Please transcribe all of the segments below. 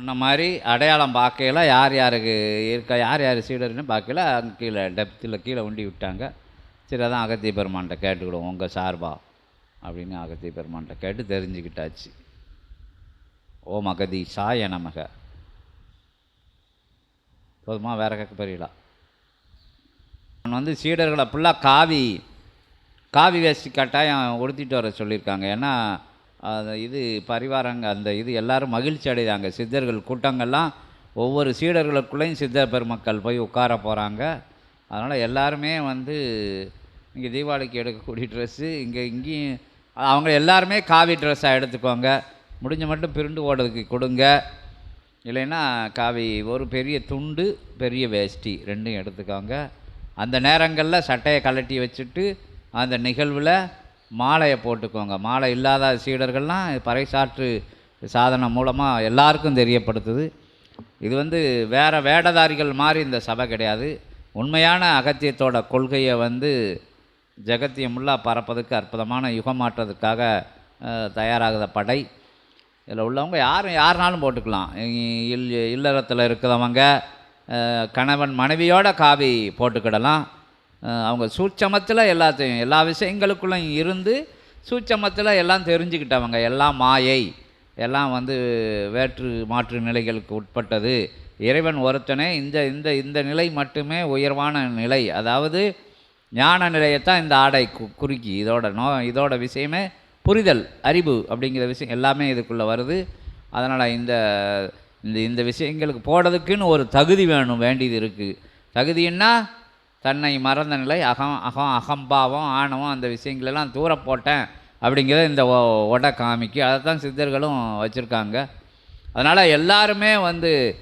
சொன்ன மாதிரி அடையாளம் பார்க்கையில யார் யாருக்கு இருக்க யார் யார் சீடர்னு பார்க்கல. அங்கே கீழே டெப்த்தில் கீழே உண்டி விட்டாங்க. சரி அதான் அகத்திய பெருமான்கிட்ட கேட்டுக்கிடுவோம் உங்கள் சார்பா? அப்படின்னு அகத்திய பெருமான்கிட்ட கேட்டு தெரிஞ்சுக்கிட்டாச்சு. ஓம் அகதி சாய நமக. போதுமா வேற கேட்க பெரியலா? நான் வந்து சீடர்களை ஃபுல்லாக காவி காவி வேஷ்டி கட்டாயம் உடுத்திட்டு வர சொல்லியிருக்காங்க. ஏன்னா அந்த இது பரிவாரங்க அந்த இது எல்லாரும் மகிழ்ச்சி அடைதாங்க சித்தர்கள் கூட்டங்கள்லாம் ஒவ்வொரு சீடர்களுக்குள்ளேயும் சித்தர் பெருமக்கள் போய் உட்கார போகிறாங்க அதனால் எல்லாருமே வந்து இங்கே தீபாவளிக்கு எடுக்கக்கூடிய ட்ரெஸ்ஸு இங்கே இங்கேயும் அவங்க எல்லாருமே காவி ட்ரெஸ்ஸாக எடுத்துக்கோங்க. முடிஞ்ச மட்டும் பிரிண்டு ஓடுறதுக்கு கொடுங்க. இல்லைன்னா காவி ஒரு பெரிய துண்டு பெரிய வேஷ்டி ரெண்டும் எடுத்துக்கோங்க. அந்த நேரங்களில் சட்டையை கழட்டி வச்சுட்டு அந்த நிகழ்வில் மாலையை போட்டுக்கோங்க. மாலை இல்லாத சீடர்கள்லாம் பறைசாற்று சாதனம் மூலமாக எல்லாருக்கும் தெரியப்படுத்துது. இது வந்து வேறு வேடதாரிகள் மாதிரி இந்த சபை கிடையாது. உண்மையான அகத்தியத்தோட கொள்கையை வந்து ஜெகத்தியமுள்ளாக பறப்பதுக்கு அற்புதமான யுகமாற்றத்துக்காக தயாராகிற தயாராகுத படை. இதில் உள்ளவங்க யாரும் யாருனாலும் போட்டுக்கலாம். இல் இல்லறத்தில் இருக்கிறவங்க கணவன் மனைவியோட காவி போட்டுக்கிடலாம். அவங்க சூட்சமத்தில் எல்லாத்தையும் எல்லா விஷயங்களுக்குள்ளும் இருந்து சூட்சமத்தில் எல்லாம் தெரிஞ்சுக்கிட்டவங்க. எல்லாம் மாயை. எல்லாம் வந்து வேற்று மாற்று நிலைகளுக்கு உட்பட்டது. இறைவன் ஒருத்தனே இந்த இந்த இந்த நிலை மட்டுமே உயர்வான நிலை. அதாவது ஞான நிலையத்தான் இந்த ஆடை கு குறுக்கி இதோட நோ இதோட விஷயமே புரிதல் அறிவு அப்படிங்கிற விஷயம் எல்லாமே இதுக்குள்ளே வருது. அதனால் இந்த இந்த இந்த விஷயங்களுக்கு போடுறதுக்குன்னு ஒரு தகுதி வேணும் வேண்டியது இருக்குது தகுதின்னா தன்னை மறந்த நிலை அகம் அகம் அகம்பாவம் ஆணவம் அந்த விஷயங்களெல்லாம் தூர போட்டேன் அப்படிங்கிறத இந்த ஒட காமிக்கு. அதை தான் சித்தர்களும் வச்சுருக்காங்க. அதனால் எல்லாருமே வந்து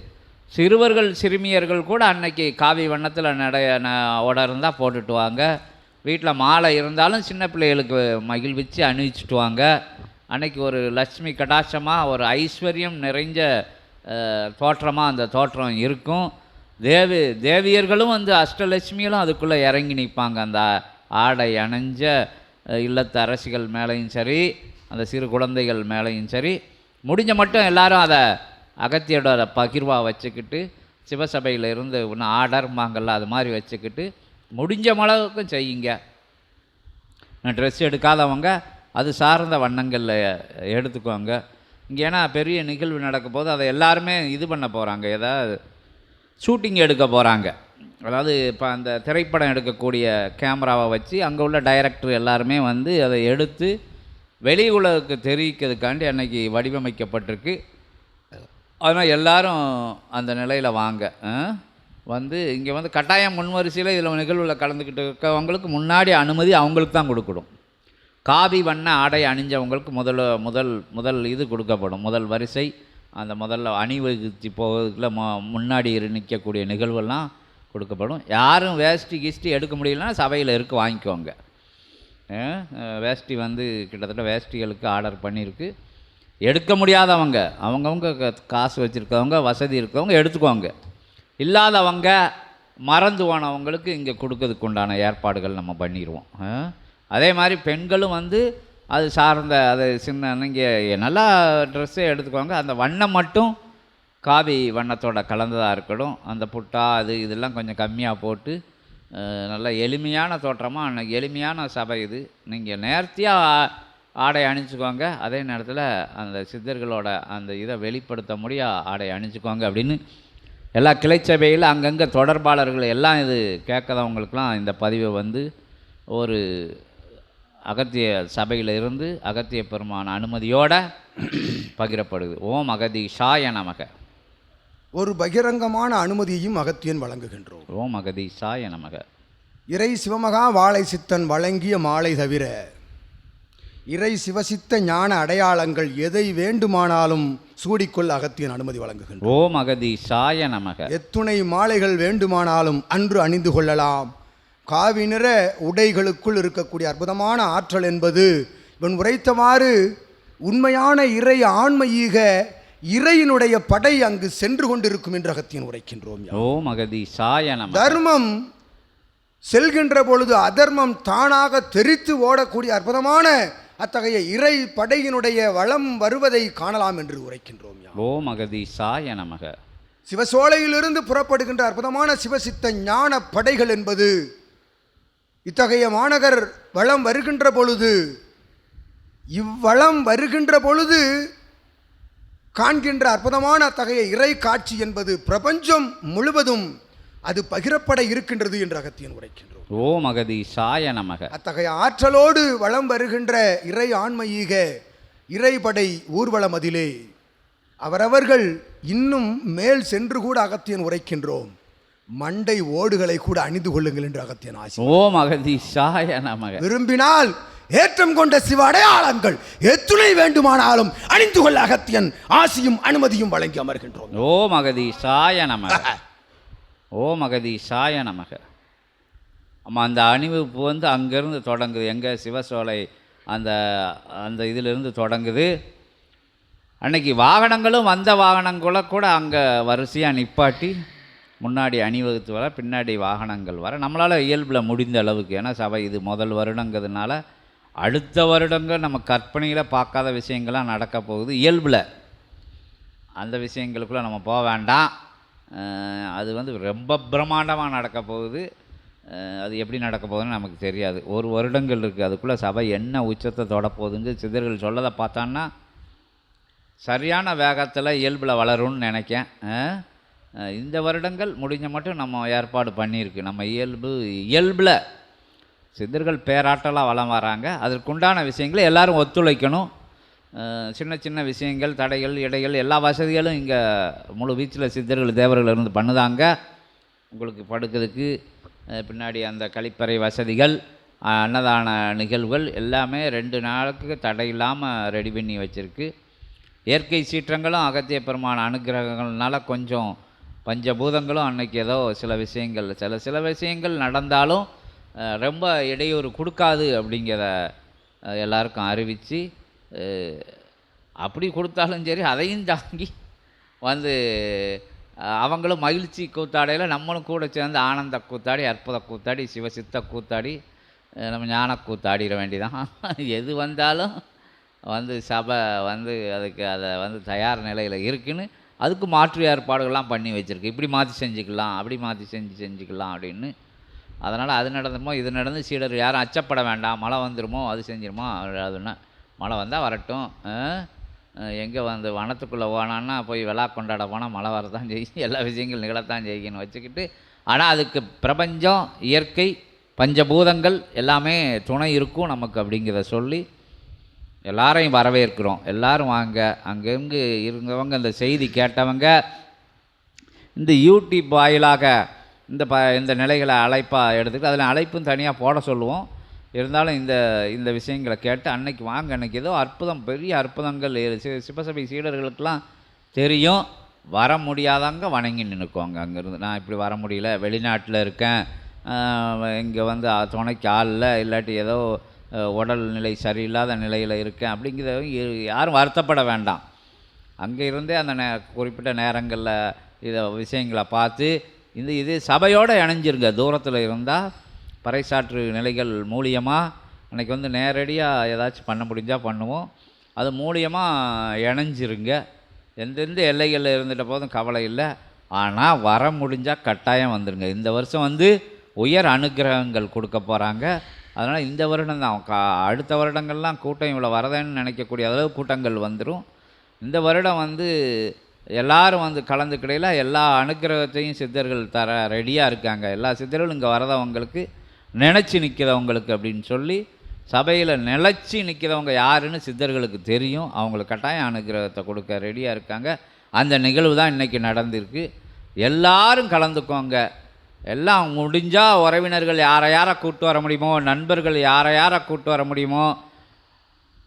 சிறுவர்கள் சிறுமியர்கள் கூட அன்னைக்கு காவி வண்ணத்தில் நடைய ந- உட இருந்தால் போட்டுட்டுவாங்க. வீட்டில் மாலை இருந்தாலும் சின்ன பிள்ளைகளுக்கு மகிழ்விச்சு அணிவிச்சுட்டுவாங்க. அன்னைக்கு ஒரு லட்சுமி கடாட்சமாக ஒரு ஐஸ்வர்யம் நிறைஞ்ச தோற்றமாக அந்த தோற்றம் இருக்கும். தேவி தேவியர்களும் வந்து அஷ்டலட்சுமிகளும் அதுக்குள்ளே இறங்கி நிற்பாங்க. அந்த ஆடை அணைஞ்ச இல்லத்து அரசிகள் மேலேயும் சரி அந்த சிறு குழந்தைகள் மேலேயும் சரி முடிஞ்ச மட்டும் எல்லாரும் அதை அகத்தியோட பகிர்வாக வச்சுக்கிட்டு சிவசபையில் இருந்து இன்னும் ஆடர்மாங்கல்ல அது மாதிரி வச்சுக்கிட்டு முடிஞ்ச அளவுக்கும் செய்யுங்க. ட்ரெஸ் எடுக்காதவங்க அது சார்ந்த வண்ணங்களில் எடுத்துக்கோங்க. இங்கே ஏன்னா பெரிய நிகழ்வு நடக்கும் போது அதை எல்லாருமே இது பண்ண போகிறாங்க ஏதாவது ஷூட்டிங் எடுக்க போகிறாங்க அதாவது இப்போ அந்த திரைப்படம் எடுக்கக்கூடிய கேமராவை வச்சு அங்கே உள்ள டைரக்டர் எல்லாருமே வந்து அதை எடுத்து வெளி உலகுக்கு தெரிவிக்கிறதுக்காண்டி அன்னைக்கு வடிவமைக்கப்பட்டிருக்கு. அதனால் எல்லாரும் அந்த நிலையில் வாங்க. வந்து இங்கே வந்து கட்டாயம் முன்வரிசையில் இதில் நிகழ்வில் கலந்துக்கிட்டு இருக்கவங்களுக்கு முன்னாடி அனுமதி அவங்களுக்கு தான் கொடுக்கணும். காவி வண்ண ஆடை அணிஞ்சவங்களுக்கு முதல்ல முதல் முதல் இது கொடுக்கப்படும். முதல் வரிசை அந்த முதல்ல அணிவகுத்து போகிறதுக்குள்ள மு முன்னாடி இரு நிற்கக்கூடிய நிகழ்வெல்லாம் கொடுக்கப்படும். யாரும் வேஷ்டி கிஷ்டி எடுக்க முடியலன்னா சபையில் இருக்க வாங்கிக்கோங்க. வேஷ்டி வந்து கிட்டத்தட்ட வேஷ்டிகளுக்கு ஆர்டர் பண்ணியிருக்கு. எடுக்க முடியாதவங்க அவங்கவுங்க க- காசு வச்சுருக்கவங்க வசதி இருக்கவங்க எடுத்துக்கோங்க. இல்லாதவங்க மறந்து போனவங்களுக்கு இங்கே கொடுக்கறதுக்கு உண்டான ஏற்பாடுகள் நம்ம பண்ணிடுவோம் அதே மாதிரி பெண்களும் வந்து அது சார்ந்த அது சின்ன நீங்கள் நல்லா ட்ரெஸ்ஸே எடுத்துக்கோங்க. அந்த வண்ணம் மட்டும் காவி வண்ணத்தோட கலந்ததாக இருக்கட்டும். அந்த புட்டா அது இதெல்லாம் கொஞ்சம் கம்மியாக போட்டு நல்ல எளிமையான தோற்றமாக அன்றைக்கி எளிமையான சபை இது. நீங்கள் நேர்த்தியாக ஆடை அணிஞ்சுக்கோங்க. அதே நேரத்தில் அந்த சித்தர்களோட அந்த இதை வெளிப்படுத்த முடியா ஆடை அணிஞ்சுக்கோங்க அப்படின்னு எல்லா கிளைச்சபையில் அங்கங்கே தொடர்பாளர்கள் எல்லாம் இது கேட்காதவங்களுக்கெல்லாம் இந்த பதிவை வந்து ஒரு அகத்திய சபையில் இருந்து அகத்திய பெருமான அனுமதியோட பகிரப்படுது. ஓம் அகதீஷாய நமக. ஒரு பகிரங்கமான அனுமதியையும் அகத்தியன் வழங்குகின்றோம். ஓம் அகதீஷாய நமக. இறை சிவமகா வாழை சித்தன் வழங்கிய மாலை தவிர இறை சிவசித்த ஞான அடையாளங்கள் எதை வேண்டுமானாலும் சூடிக்கொள்ள அகத்தியன் அனுமதி வழங்குகின்றோம் ஓம் அகதீஷாய நமக. எத்துணை மாலைகள் வேண்டுமானாலும் அன்று அணிந்து கொள்ளலாம். காவி நிற உடைகளுக்குள் இருக்கக்கூடிய அற்புதமான ஆற்றல் என்பது இவன் உரைத்தவாறு உண்மையான இறை ஆன்மீக இறையினுடைய படை அங்கு சென்று கொண்டிருக்கும் என்று அகத்தியன் உரைக்கின்றோம் யா. ஓம் அகதீஷாய நமக தர்மம் செல்கின்ற பொழுது அதர்மம் தானாக தெரித்து ஓடக்கூடிய அற்புதமான அத்தகைய இறை படையினுடைய வளம் வருவதை காணலாம் என்று உரைக்கின்றோம் யாம். ஓம் அகதீசாய நமக சிவசோலையிலிருந்து புறப்படுகின்ற அற்புதமான சிவசித்த ஞான படைகள் என்பது இத்தகைய மாநகர் வளம் வருகின்ற பொழுது இவ்வளம் வருகின்ற பொழுது காண்கின்ற அற்புதமான அத்தகைய இறை காட்சி என்பது பிரபஞ்சம் முழுவதும் அது பகிரப்பட இருக்கின்றது என்று அகத்தியன் உரைக்கின்றோம் ஓம் அகதீசாய நமக. அத்தகைய ஆற்றலோடு வளம் வருகின்ற இறை ஆன்மீக இறைபடை ஊர்வலம் அதிலே. அவரவர்கள் இன்னும் மேல் சென்று கூட அகத்தியன் உரைக்கின்றோம். மண்டை ஓடுகளை கூட அணிந்து கொள்ளுங்கள் என்று அகத்தியன் ஆசி. ஓம் அகதீசாய நமக. விரும்பினால் ஏற்றம் கொண்ட சிவ அடையாளங்கள் எத்துணை வேண்டுமானாலும் அணிந்து கொள்ள அகத்தியன் ஆசியும் அனுமதியும் வழங்கி அமர்கின்றோம். ஓம் அகதீசாய நமக. ஓம் அகதீசாய நமக. ஆமாம் அந்த அணிவகுப்பு வந்து அங்கேருந்து தொடங்குது. எங்கே சிவசோலை அந்த அந்த இதிலிருந்து தொடங்குது. அன்னைக்கு வாகனங்களும் வந்த வாகனங்களை கூட அங்கே வரிசையாக நிப்பாட்டி முன்னாடி அணிவகுத்து வர பின்னாடி வாகனங்கள் வர. நம்மளால் இயல்பில் முடிந்த அளவுக்கு ஏன்னா சபை இது முதல் வருடங்கிறதுனால அடுத்த வருடங்கள் நம்ம கற்பனையில் பார்க்காத விஷயங்கள்லாம் நடக்க போகுது. இயல்பில் அந்த விஷயங்களுக்குள்ளே நம்ம போக வேண்டாம். அது வந்து ரொம்ப பிரம்மாண்டமாக நடக்க போகுது. அது எப்படி நடக்க போகுதுன்னு நமக்கு தெரியாது. ஒரு வருடங்கள் இருக்குது அதுக்குள்ளே சபை என்ன உச்சத்தை தொடப்போகுதுங்க சிதர்கள் சொல்லதை பார்த்தான்னா சரியான வேகத்தில் இயல்பில் வளரும்னு நினைக்கேன். இந்த வருடங்கள் முடிஞ்ச மட்டும் நம்ம ஏற்பாடு பண்ணியிருக்கு. நம்ம இயல்பு இயல்பில் சித்தர்கள் பேராட்டலாக வளம் வராங்க. அதற்குண்டான விஷயங்களை எல்லோரும் ஒத்துழைக்கணும். சின்ன சின்ன விஷயங்கள் தடைகள் இடைகள் எல்லா வசதிகளும் இங்கே முழு வீச்சில் சித்தர்கள் தேவர்கள் இருந்து பண்ணுதாங்க. உங்களுக்கு படுக்கிறதுக்கு பின்னாடி அந்த கழிப்பறை வசதிகள் அன்னதான நிகழ்வுகள் எல்லாமே ரெண்டு நாளுக்கு தடை இல்லாமல் ரெடி பண்ணி வச்சுருக்கு. இயற்கை சீற்றங்களும் அகத்திய பெருமான அனுகிரகங்கள்னால கொஞ்சம் பஞ்சபூதங்களும் அன்னைக்கு ஏதோ சில விஷயங்கள் சில சில விஷயங்கள் நடந்தாலும் ரொம்ப இடையூறு கொடுக்காது அப்படிங்கிறத எல்லாருக்கும் அறிவித்து அப்படி கொடுத்தாலும் சரி அதையும் தாங்கி வந்து அவங்களும் மகிழ்ச்சி கூத்தாடையில் நம்மளும் கூட சேர்ந்து ஆனந்த கூத்தாடி அற்புத கூத்தாடி சிவசித்த கூத்தாடி நம்ம ஞான கூத்தாடிட வேண்டிதான். எது வந்தாலும் வந்து சபை வந்து அதுக்கு அதை வந்து தயார் நிலையில் இருக்குன்னு அதுக்கு மாற்று ஏற்பாடுகள்லாம் பண்ணி வச்சுருக்கு. இப்படி மாற்றி செஞ்சுக்கலாம் அப்படி மாற்றி செஞ்சு செஞ்சுக்கலாம் அப்படின்னு. அதனால் அது நடந்துமோ இது நடந்து சீடர் யாரும் அச்சப்பட வேண்டாம். மழை வந்துருமோ அது செஞ்சிருமோ அதுன்னா மழை வந்தால் வரட்டும். எங்கே வந்து வனத்துக்குள்ளே போனான்னா போய் விழா கொண்டாட போனால் மழை வரதான் செய்யும். எல்லா விஷயங்கள் நிகழத்தான் செய்யுன்னு வச்சுக்கிட்டு. ஆனால் அதுக்கு பிரபஞ்சம் இயற்கை பஞ்சபூதங்கள் எல்லாமே துணை இருக்கும் நமக்கு அப்படிங்கிறத சொல்லி எல்லாரையும் வரவேற்கிறோம். எல்லாரும் வாங்க. அங்கங்கே இருந்தவங்க இந்த செய்தி கேட்டவங்க இந்த யூடியூப் வாயிலாக இந்த ப இந்த நிலைகளை அழைப்பாக எடுத்துக்கிட்டு அதில் அழைப்பும் தனியாக போட சொல்லுவோம். இருந்தாலும் இந்த இந்த விஷயங்களை கேட்டு அன்னைக்கு வாங்க. அன்னைக்கு ஏதோ அற்புதம் பெரிய அற்புதங்கள். சி சிவசபை சீடர்களுக்கெல்லாம் தெரியும். வர முடியாதவங்க வணங்கி நின்றுக்குவாங்க அங்கேருந்து. நான் இப்படி வர முடியல. வெளிநாட்டில் இருக்கேன். இங்கே வந்து துணைக்கு ஆள் இல்லை. இல்லாட்டி ஏதோ உடல் உடல்நிலை சரியில்லாத நிலையில் இருக்கேன் அப்படிங்கிறத யாரும் வருத்தப்பட வேண்டாம். அங்கே இருந்தே அந்த நே குறிப்பிட்ட நேரங்களில் இதை விஷயங்களை பார்த்து இந்த இது சபையோடு இணைஞ்சிருங்க. தூரத்தில் இருந்தால் பறைசாற்று நிலைகள் மூலியமாக அன்றைக்கி வந்து நேரடியாக ஏதாச்சும் பண்ண முடிஞ்சால் பண்ணுவோம். அது மூலியமாக இணைஞ்சிருங்க. எந்தெந்த எல்லைகளில் இருந்துட்ட போதும் கவலை இல்லை. ஆனால் வர முடிஞ்சால் கட்டாயம் வந்துடுங்க இந்த வருஷம் வந்து உயர் அனுக்கிரகங்கள் கொடுக்க போகிறாங்க அதனால் இந்த வருடம் தான் கா அடுத்த வருடங்கள்லாம் கூட்டம் இவ்வளோ வரதேன்னு நினைக்கக்கூடிய அளவு கூட்டங்கள் வந்துடும் இந்த வருடம் வந்து எல்லாரும் வந்து கலந்துக்கிடையில் எல்லா அனுக்கிரகத்தையும் சித்தர்கள் தர ரெடியாக இருக்காங்க. எல்லா சித்தர்களும் இங்கே வரதவங்களுக்கு நினச்சி நிற்கிறவங்களுக்கு அப்படின்னு சொல்லி சபையில் நிலச்சி நிற்கிறவங்க யாருன்னு சித்தர்களுக்கு தெரியும். அவங்களுக்கு கட்டாயம் அனுக்கிரகத்தை கொடுக்க ரெடியாக இருக்காங்க. அந்த நிகழ்வு தான் இன்றைக்கி நடந்திருக்கு. எல்லாரும் கலந்துக்கோங்க. எல்லாம் முடிஞ்சால் உறவினர்கள் யாரை யாரை கூப்பிட்டு வர முடியுமோ நண்பர்கள் யாரை யாரை கூப்பிட்டு வர முடியுமோ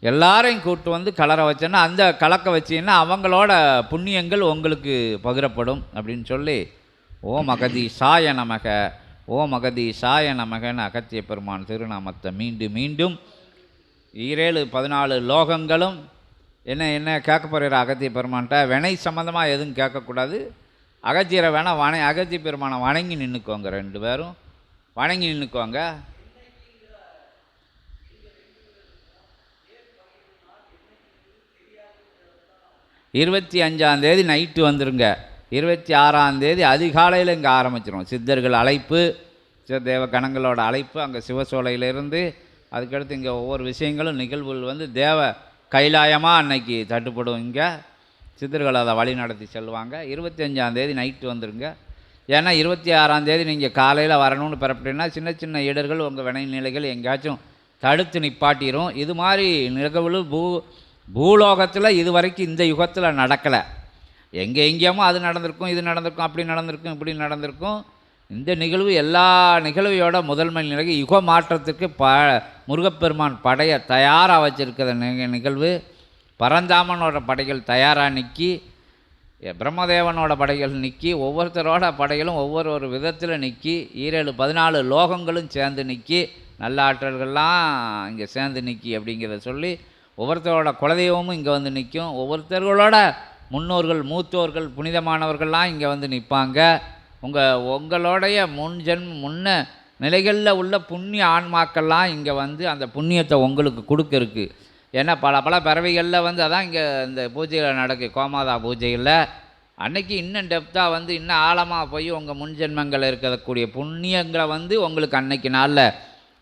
எல்லாரையும் கூப்பிட்டு வந்து கலரை வச்சேன்னா அந்த கலக்க வச்சிங்கன்னா அவங்களோட புண்ணியங்கள் உங்களுக்கு பகிரப்படும் அப்படின்னு சொல்லி ஓ மகதி சாய நமக ஓ மகதி சாய நமகன்னு அகத்திய பெருமான் திருநாமத்தை மீண்டும் மீண்டும் ஈரேழு பதினாலு லோகங்களும் என்ன என்ன கேட்க போகிற அகத்திய பெருமான்கிட்ட வினை சம்மந்தமாக எதுவும் கேட்கக்கூடாது அகத்தியரை வேணால் வண அகத்திய பெருமானை வணங்கி நின்றுக்கோங்க ரெண்டு பேரும். வணங்கி நின்றுக்கோங்க இருபத்தி அஞ்சாந்தேதி நைட்டு வந்துருங்க. இருபத்தி ஆறாந்தேதி அதிகாலையில் இங்கே ஆரம்பிச்சிடும் சித்தர்கள் அழைப்பு தேவ கணங்களோட அழைப்பு அங்கே சிவசோலையிலிருந்து அதுக்கடுத்து இங்கே ஒவ்வொரு விஷயங்களும் நிகழ்வுகள் வந்து தேவ கைலாயமாக அன்னைக்கு தட்டுப்படும் இங்கே. சித்தர்கள் அதை வழி நடத்தி செல்வாங்க இருபத்தி அஞ்சாந்தேதி நைட்டு வந்துடுங்க ஏன்னா இருபத்தி ஆறாந்தேதி நீங்கள் காலையில் வரணும்னு பிறப்பிட்டீங்கன்னா சின்ன சின்ன இடர்கள் உங்கள் வினை நிலைகள் எங்கேயாச்சும் தடுத்து நிப்பாட்டிடும் இது மாதிரி நிகழ்வு பூ பூலோகத்தில் இது வரைக்கும் இந்த யுகத்தில் நடக்கலை. எங்கே எங்கேயுமோ அது நடந்திருக்கும் இது நடந்திருக்கும் அப்படி நடந்திருக்கும் இப்படி நடந்திருக்கும். இந்த நிகழ்வு எல்லா நிகழ்வையோட முதன்மை நிலை யுக மாற்றத்துக்கு ப முருகப்பெருமான் படையை தயாராக வச்சிருக்கிற நிக- நிகழ்வு. பரந்தாமனோட படைகள் தயாராக நிற்கி பிரம்மதேவனோட படைகள் நிற்கி ஒவ்வொருத்தரோட படைகளும் ஒவ்வொரு ஒரு விதத்தில் நிற்கி ஈரேழு பதினாலு லோகங்களும் சேர்ந்து நிற்கி நல்ல ஆற்றல்கள்லாம் இங்கே சேர்ந்து நிற்கி அப்படிங்கிறத சொல்லி ஒவ்வொருத்தரோட குலதெய்வமும் இங்கே வந்து நிற்கும் ஒவ்வொருத்தர்களோட முன்னோர்கள் மூத்தோர்கள் புனிதமானவர்கள்லாம் இங்கே வந்து நிற்பாங்க உங்கள் உங்களுடைய முன் ஜென்ம முன்ன நிலைகளில் உள்ள புண்ணிய ஆன்மாக்கள்லாம் இங்கே வந்து அந்த புண்ணியத்தை உங்களுக்கு கொடுக்க ஏன்னா பல பல பறவைகளில் வந்து அதான் இங்கே இந்த பூஜையில் நடக்கு கோமாதா பூஜையில். அன்னைக்கு இன்னும் டெப்த்தாக வந்து இன்னும் ஆழமாக போய் உங்கள் முன்ஜென்மங்கள் இருக்கக்கூடிய புண்ணியங்களை வந்து உங்களுக்கு அன்னைக்கு நாளில்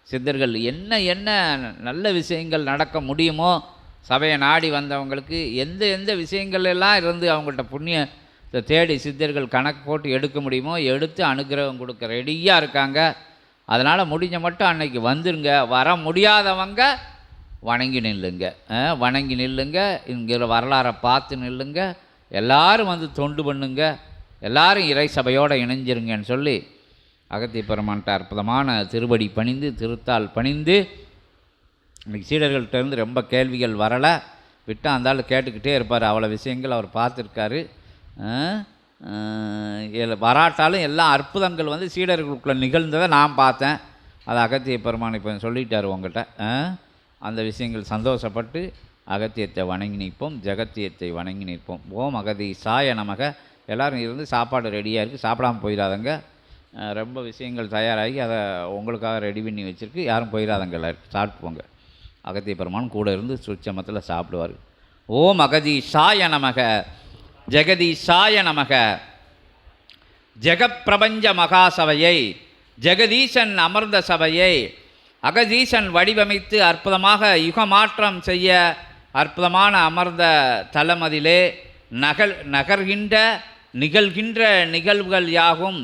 சித்தர்கள் என்ன என்ன நல்ல விஷயங்கள் நடக்க முடியுமோ சபையை நாடி வந்தவங்களுக்கு எந்த எந்த விஷயங்கள் எல்லாம் இருந்து அவங்கள்ட்ட புண்ணியத்தை தேடி சித்தர்கள் கணக்கு போட்டு எடுக்க முடியுமோ எடுத்து அனுகிரகம் கொடுக்க ரெடியாக இருக்காங்க. அதனால் முடிஞ்ச மட்டும் அன்னைக்கு வந்துருங்க. வர முடியாதவங்க வணங்கி நில்லுங்க. வணங்கி நில்லுங்க. இங்கிற வரலாறை பார்த்து நில்லுங்க. எல்லாரும் வந்து தொண்டு பண்ணுங்க. எல்லாரும் இறை சபையோடு இணைஞ்சிருங்கன்னு சொல்லி அகத்திய பெருமான்ட்ட அற்புதமான திருவடி பணிந்து திருத்தால் பணிந்து இன்றைக்கி சீடர்கள்ட்டேருந்து ரொம்ப கேள்விகள் வரலை. விட்டால் அந்த ஆள் கேட்டுக்கிட்டே இருப்பார். அவ்வளோ விஷயங்கள் அவர் பார்த்துருக்காரு. வராட்டாலும் எல்லா அற்புதங்கள் வந்து சீடர்களுக்குள்ளே நிகழ்ந்ததை நான் பார்த்தேன். அதை அகத்திய பெருமான் இப்போ சொல்லிட்டார் உங்கள்கிட்ட அந்த விஷயங்கள் சந்தோஷப்பட்டு அகத்தியத்தை வணங்கி நிற்போம் ஜெகத்தியத்தை வணங்கி நிற்போம். ஓம் அகதி சாய நமக. எல்லோரும் இருந்து சாப்பாடு ரெடியாக இருக்குது சாப்பிடாம போயிடாதங்க. ரொம்ப விஷயங்கள் தயாராகி அதை உங்களுக்காக ரெடி பண்ணி வச்சுருக்கு. யாரும் போயிடாதங்க எல்லாரும். சாப்பிட்டுப்போங்க அகத்திய பெருமான் கூட இருந்து சுச்சமத்தில் சாப்பிடுவார். ஓம் அகதி சாய நமக. ஜெகதி சாய நமக. ஜெகப்பிரபஞ்ச மகாசபையை ஜெகதீசன் அமர்ந்த சபையை அகதீசன் வடிவமைத்து அற்புதமாக யுகமாற்றம் செய்ய அற்புதமான அமர்ந்த தலமதிலே நகல் நகர்கின்ற நிகழ்கின்ற நிகழ்வுகள் யாகும்.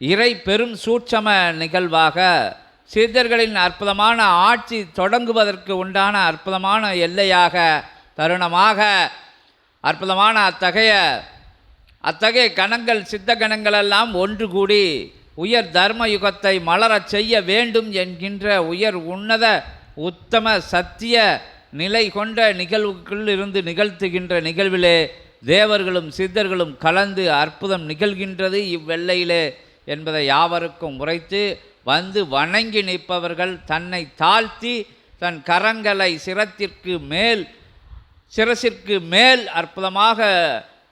இறை பெரும் சூட்சம நிகழ்வாக சித்தர்களின் அற்புதமான ஆட்சி தொடங்குவதற்கு உண்டான அற்புதமான எல்லையாக தருணமாக அற்புதமான அத்தகைய அத்தகைய கணங்கள் சித்த கணங்களெல்லாம் ஒன்று கூடி உயர் தர்ம யுகத்தை மலரச் செய்ய வேண்டும் என்கின்ற உயர் உன்னத உத்தம சத்திய நிலை கொண்ட நிகழ்வுக்குள் இருந்து நிகழ்த்துகின்ற நிகழ்விலே தேவர்களும் சித்தர்களும் கலந்து அற்புதம் நிகழ்கின்றது இவ்வெல்லையிலே என்பதை யாவருக்கும் உரைத்து வந்து வணங்கி நிற்பவர்கள் தன்னை தாழ்த்தி தன் கரங்களை சிரத்திற்கு மேல் சிரசிற்கு மேல் அற்புதமாக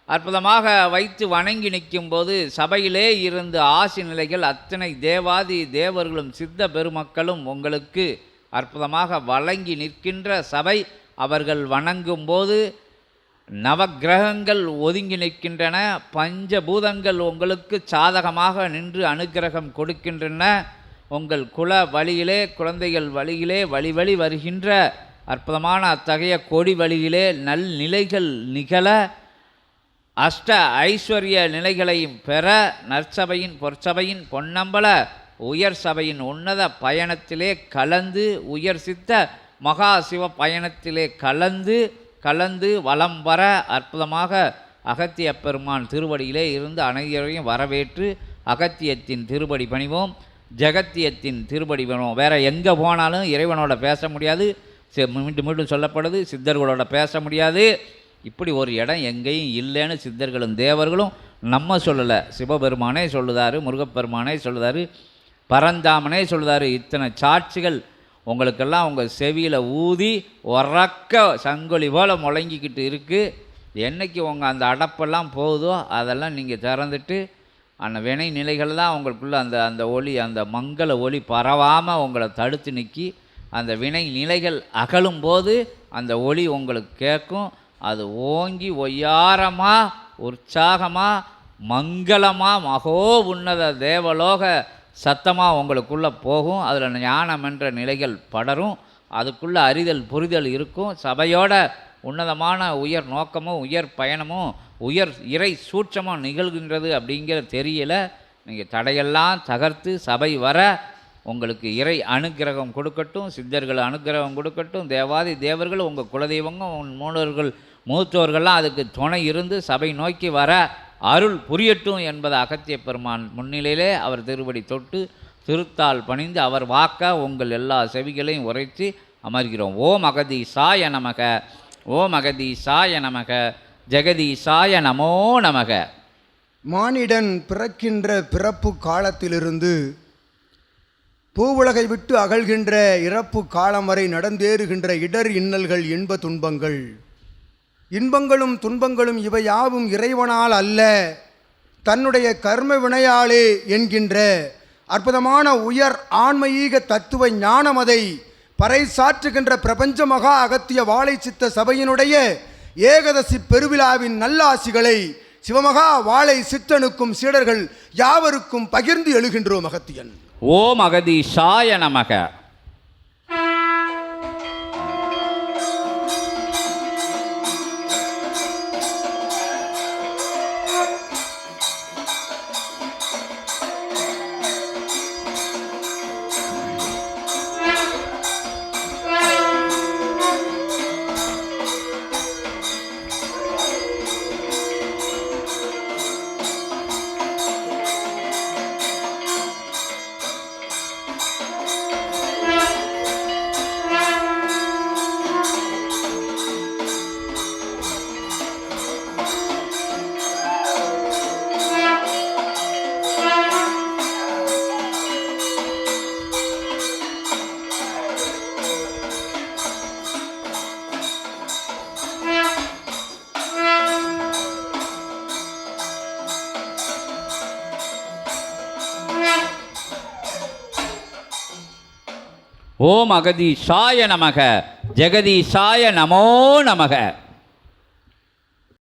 அற்புதமாக வைத்து வணங்கி நிற்கும்போது சபையிலே இருந்து ஆசி நிலைகள் அத்தனை தேவாதி தேவர்களும் சித்த பெருமக்களும் உங்களுக்கு அற்புதமாக வழங்கி நிற்கின்ற சபை அவர்கள் வணங்கும்போது நவக்கிரகங்கள் ஒதுங்கி நிற்கின்றன பஞ்சபூதங்கள் உங்களுக்கு சாதகமாக நின்று அனுக்கிரகம் கொடுக்கின்றன. உங்கள் குல வழியிலே குழந்தைகள் வழியிலே வழி வழி வருகின்ற அற்புதமான அத்தகைய கொடி வழியிலே நல்நிலைகள் நிகழ அஷ்ட ஐஸ்வர்ய நிலைகளையும் பெற நற்சபையின் பொற்சபையின் பொன்னம்பல உயர் சபையின் உன்னத பயணத்திலே கலந்து உயர் சித்த மகா சிவ பயணத்திலே கலந்து கலந்து வலம் வர அற்புதமாக அகத்திய பெருமான் திருவடியிலே இருந்து அனைவரையும் வரவேற்று அகத்தியத்தின் திருப்படி பணிவோம். ஜெகத்தியத்தின் திருப்படி பணிவோம். வேறு எங்கே போனாலும் இறைவனோட பேச முடியாது. மீண்டும் மீண்டும் சொல்லப்படுது. சித்தர்களோட பேச முடியாது. இப்படி ஒரு இடம் எங்கேயும் இல்லைன்னு சித்தர்களும் தேவர்களும் நம்ம சொல்லலை. சிவபெருமானே சொல்லுதாரு முருகப்பெருமானே சொல்லுதாரு பரந்தாமனே சொல்லுதாரு. இத்தனை சாட்சிகள் உங்களுக்கெல்லாம் உங்கள் செவியில் ஊதி உறக்க சங்கொலி போல் முழங்கிக்கிட்டு இருக்குது என்னைக்கு உங்கள் அந்த அடப்பெல்லாம் போகுதோ அதெல்லாம் நீங்கள் திறந்துட்டு அந்த வினை நிலைகள் தான் உங்களுக்குள்ளே அந்த அந்த ஒளி அந்த மங்கள ஒளி பரவாமல் உங்களை தடுத்து நிற்கி அந்த வினை நிலைகள் அகலும் போது அந்த ஒளி உங்களுக்கு கேட்கும். அது ஓங்கி ஒய்யாரமாக உற்சாகமாக மங்களமாக மகோ உன்னத தேவலோக சத்தமாக உங்களுக்குள்ளே போகும். அதில் ஞானம் என்ற நிலைகள் படரும். அதுக்குள்ளே அறிதல் புரிதல் இருக்கும். சபையோட உன்னதமான உயர் நோக்கமும் உயர் பயணமும் உயர் இறை சூட்சமாக நிகழ்கின்றது அப்படிங்கிற தெரியல. நீங்கள் தடையெல்லாம் தகர்த்து சபை வர உங்களுக்கு இறை அனுக்கிரகம் கொடுக்கட்டும் சித்தர்கள் அனுக்கிரகம் கொடுக்கட்டும் தேவாதி தேவர்கள் உங்கள் குலதெய்வங்க உங்கள் மூலர்கள் மூத்தோர்கள்லாம் அதுக்கு துணை இருந்து சபை நோக்கி வர அருள் புரியட்டும் என்பது அகத்திய பெருமான் முன்னிலையிலே அவர் திருவடி தொட்டு திருத்தால் பணிந்து அவர் வாக்க உங்கள் எல்லா செவிகளையும் உரைத்து அமர்கிறோம். ஓம் அகதீசாய நமக ஓம் அகதீசாய நமக ஜெகதி சாய நமோ நமக. மானிடன் பிறக்கின்ற பிறப்பு காலத்திலிருந்து பூவுலகை விட்டு அகழ்கின்ற இறப்பு காலம் வரை நடந்தேறுகின்ற இடர் இன்னல்கள் இன்ப துன்பங்கள். இன்பங்களும் துன்பங்களும் இவையாவும் இறைவனால் அல்ல தன்னுடைய கர்ம வினையாலே என்கின்ற அற்புதமான உயர் ஆன்மீக தத்துவ ஞானமதை பறைசாற்றுகின்ற பிரபஞ்ச மகா அகத்திய வாழை சித்த சபையினுடைய ஏகதசி பெருவிழாவின் நல்லாசிகளை சிவமகா வாழை சித்தனுக்கும் சீடர்கள் யாவருக்கும் பகிர்ந்து எழுகின்றோம் அகத்தியன். ஓம் அகதீஷாய நமக. ஓம் அகதீஷாய நமக ஜெகதீஷாய நமோ நமக.